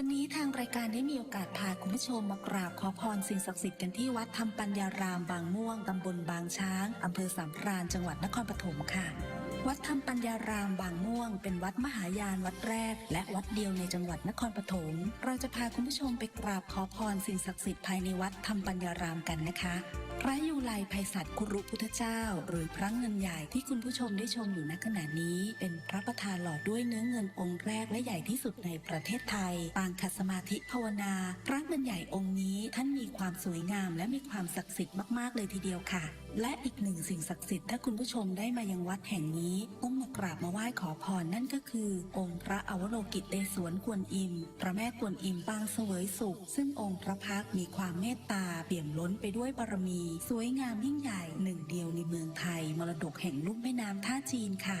วันนี้ทางรายการได้มีโอกาสพาคุณผู้ชมมากราบขอพรสิ่งศักดิ์สิทธิ์กันที่วัดธรรมปัญญารามบางม่วงตำบลบางช้างอำเภอสามพรานจังหวัดนครปฐมค่ะ วัดธรรมปัญญารามบางม่วง เป็นวัดมหายานวัดแรก และวัดเดียวในจังหวัดนครปฐมเราจะพาคุณผู้ชมไปกราบขอพรสิ่งศักดิ์สิทธิ์ภายในวัดธรรมปัญญารามกันนะคะพระยูไลภัยสัตว์คุรุพุทธเจ้า หรือพระเงินใหญ่ที่คุณผู้ชมได้ชมอยู่ณขณะนี้ เป็นพระประธานหล่อด้วยเนื้อเงินองค์แรกและใหญ่ที่สุดในประเทศไทยปางขัสมาธิภาวนา พระเงินใหญ่องค์นี้ท่านมีความสวยงามและมีความศักดิ์สิทธิ์มากๆเลยทีเดียวค่ะ และอีกหนึ่งสิ่งศักดิ์สิทธิ์ถ้าคุณผู้ชมได้มายังวัดแห่งนี้ต้องมากราบมาไหว้ขอพรนั่นก็คือ องค์พระอวโลกิตเตศวนกวนอิม พระแม่กวนอิมปางเสวยสุข ซึ่งองค์พระพักมีความเมตตาเปี่ยมล้นไปด้วยบารมี สวยงามยิ่งใหญ่หนึ่งเดียวในเมืองไทยมรดกแห่งลุ่มแม่น้ำท่าจีนค่ะ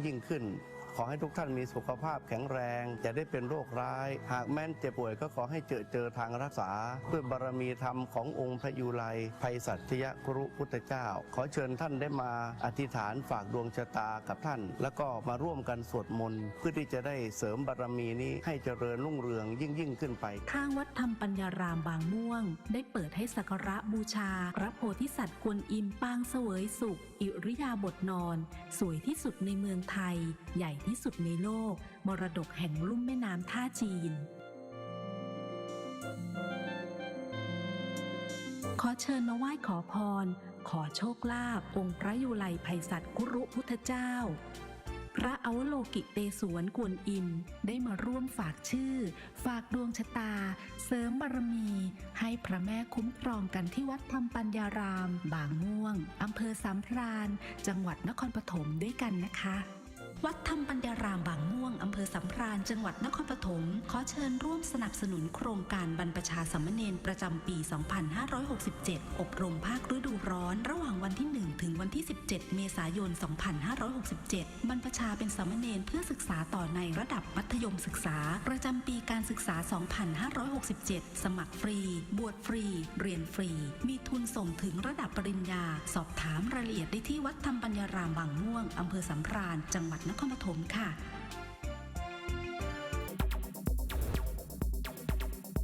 ยิ่งขึ้นขอให้ทุกท่านมีสุขภาพแข็งแรง จะได้เป็นโรคร้าย หากแม้นเจ็บป่วยก็ขอให้เจอเจอทางรักษา ด้วยบารมีธรรมขององค์พระยูไลภัยสัตยกรุพุทธเจ้า ขอเชิญท่านได้มาอธิษฐานฝากดวงชะตากับท่าน แล้วก็มาร่วมกันสวดมนต์เพื่อที่จะได้เสริมบารมีนี้ให้เจริญรุ่งเรืองยิ่งยิ่งขึ้นไปทางวัดธรรมปัญญารามบางม่วง ได้เปิดให้สักการะบูชา พระโพธิสัตว์กวนอิมปางเสวยสุข อิริยาบถนอน สวยที่สุดในเมืองไทย ใหญ่ที่สุดในโลก มรดกแห่งลุ่มแม่น้ำท่าจีน ขอเชิญมาไหว้ขอพร ขอโชคลาภองค์พระยุไลภัยสัตว์กุรุพุทธเจ้า พระอวโลกิเตสวนกวนอิมได้มาร่วมฝากชื่อ ฝากดวงชะตา เสริมบารมี ให้พระแม่คุ้มครองกันที่วัดธรรมปัญญาราม บางม่วงอำเภอสามพราน จังหวัดนครปฐมด้วยกันนะคะ วัดธรรมปัญญารามบางม่วง อำเภอสัมพรานจังหวัดนครปฐมขอเชิญร่วมสนับสนุนโครงการบรรพชาสามเณรประจำปี 2567 อบรมภาคฤดูร้อน ระหว่างวันที่ 1 ถึงวันที่ 17 เมษายน 2567 บรรพชาเป็นสามเณรเพื่อศึกษาต่อในระดับมัธยมศึกษา ประจำปีการศึกษา 2567 สมัครฟรี บวชฟรี เรียนฟรี มีทุนส่งถึงระดับปริญญา สอบถามรายละเอียดได้ที่วัดธรรมปัญญารามบางม่วงอำเภอสัมพรานจังหวัดนครปฐมค่ะ